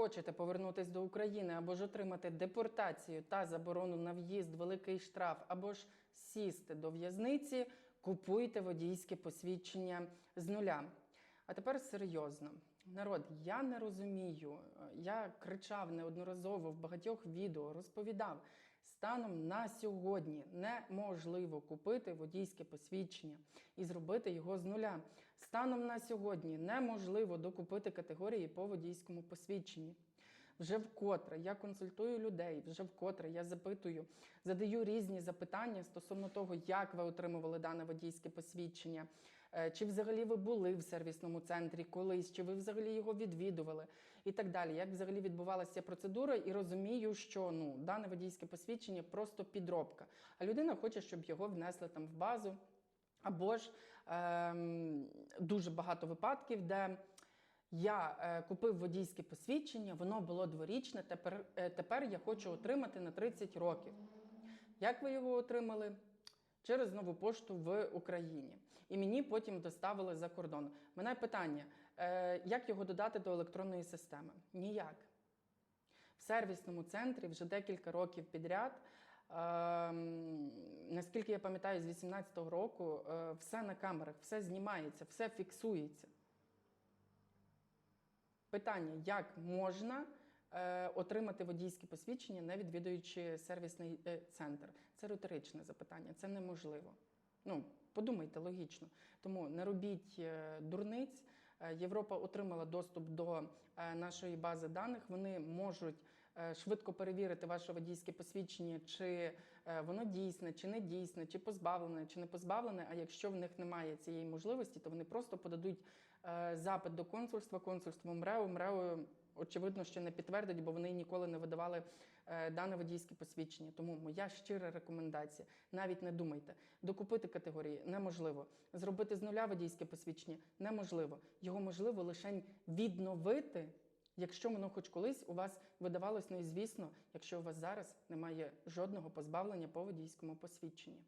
хочете повернутись до України або ж отримати депортацію та заборону на в'їзд, великий штраф, або ж сісти до в'язниці, купуйте водійське посвідчення з нуля. А тепер серйозно. Народ, я не розумію. Я кричав неодноразово в багатьох відео, розповідав. Станом на сьогодні неможливо купити водійське посвідчення і зробити його з нуля. Станом на сьогодні неможливо докупити категорії по водійському посвідченні. Вже вкотре я консультую людей, вже вкотре я запитую, задаю різні запитання стосовно того, як ви отримували дане водійське посвідчення, чи взагалі ви були в сервісному центрі колись, чи ви взагалі його відвідували, і так далі. Як взагалі відбувалася процедура, і розумію, що ну дане водійське посвідчення просто підробка. А людина хоче, щоб його внесли там в базу. Або ж ем, дуже багато випадків, де я е, купив водійське посвідчення, воно було дворічне, тепер, е, тепер я хочу отримати на 30 років. Як ви його отримали? Через нову пошту в Україні. І мені потім доставили за кордон. Мене питання: е, як його додати до електронної системи? Ніяк. В сервісному центрі вже декілька років підряд. Ем, наскільки я пам'ятаю, з 18-го року е, все на камерах, все знімається, все фіксується. Питання: як можна е, отримати водійське посвідчення, не відвідуючи сервісний е, центр? Це риторичне запитання, це неможливо. Ну, подумайте логічно. Тому не робіть е, дурниць. Е, Європа отримала доступ до е, нашої бази даних. Вони можуть е, швидко перевірити ваше водійське посвідчення, чи е, воно дійсне, чи не дійсне, чи позбавлене, чи не позбавлене. А якщо в них немає цієї можливості, то вони просто подадуть е, запит до консульства, консульство МРЕО, МРЕО очевидно, що не підтвердить, бо вони ніколи не видавали е, дане водійське посвідчення. Тому моя щира рекомендація: навіть не думайте, докупити категорії неможливо. Зробити з нуля водійське посвідчення неможливо. Його можливо лише відновити. Якщо воно хоч колись у вас видавалось, ну і звісно, якщо у вас зараз немає жодного позбавлення по водійському посвідченні.